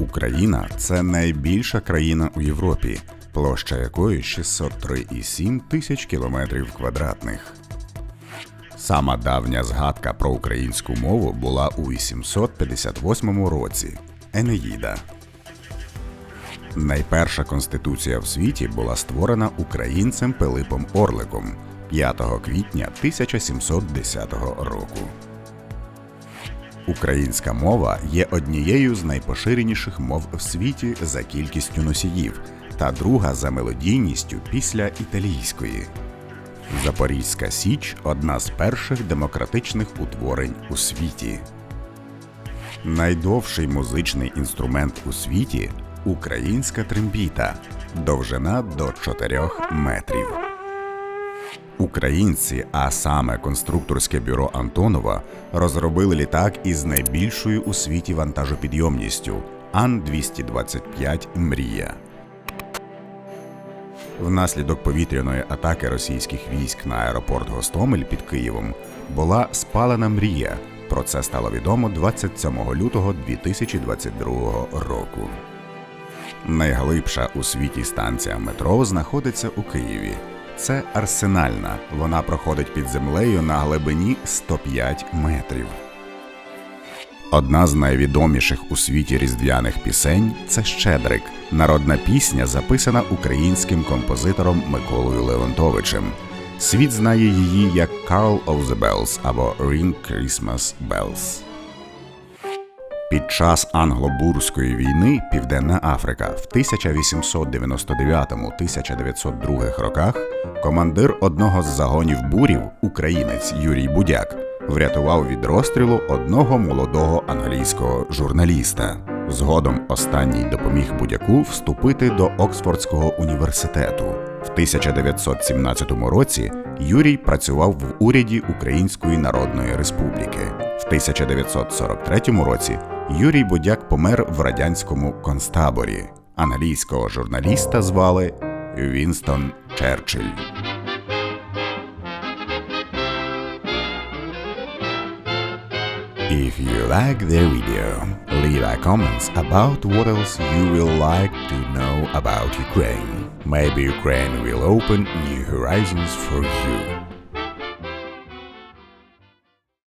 Україна це найбільша країна у Європі, площа якої 603,7 тисяч кілометрів квадратних. Сама давня згадка про українську мову була у 858 році Енеїда. Найперша конституція в світі була створена українцем Пилипом Орликом 5 квітня 1710 року. Українська мова є однією з найпоширеніших мов в світі за кількістю носіїв та друга за мелодійністю після італійської. Запорізька Січ одна з перших демократичних утворень у світі. Найдовший музичний інструмент у світі українська трембіта, довжина до 4 метрів. Українці, а саме конструкторське бюро Антонова, розробили літак із найбільшою у світі вантажопідйомністю Ан-225 Мрія. Внаслідок повітряної атаки російських військ на аеропорт Гостомель під Києвом була спалена мрія. Про це стало відомо 27 лютого 2022 року. Найглибша у світі станція метро знаходиться у Києві. Це арсенальна. Вона проходить під землею на глибині 105 метрів. Одна з найвідоміших у світі різдвяних пісень це Щедрик, народна пісня, записана українським композитором Миколою Леонтовичем. Світ знає її як Carol of the Bells або Ring Christmas Bells. Під час англобурської війни Південна Африка в 1899-1902 роках командир одного з загонів бурів, українець Юрій Будяк, врятував від розстрілу одного молодого англійського журналіста. Згодом останній допоміг Будяку вступити до Оксфордського університету. В 1917 році Юрій працював в уряді Української Народної Республіки. В 1943 році Юрій Будяк помер в радянському концтаборі. Англійського журналіста звали Вінстон Черчилль. If you like the video, leave a comments about what else you will like to know about Ukraine. Maybe Ukraine will open new horizons for you.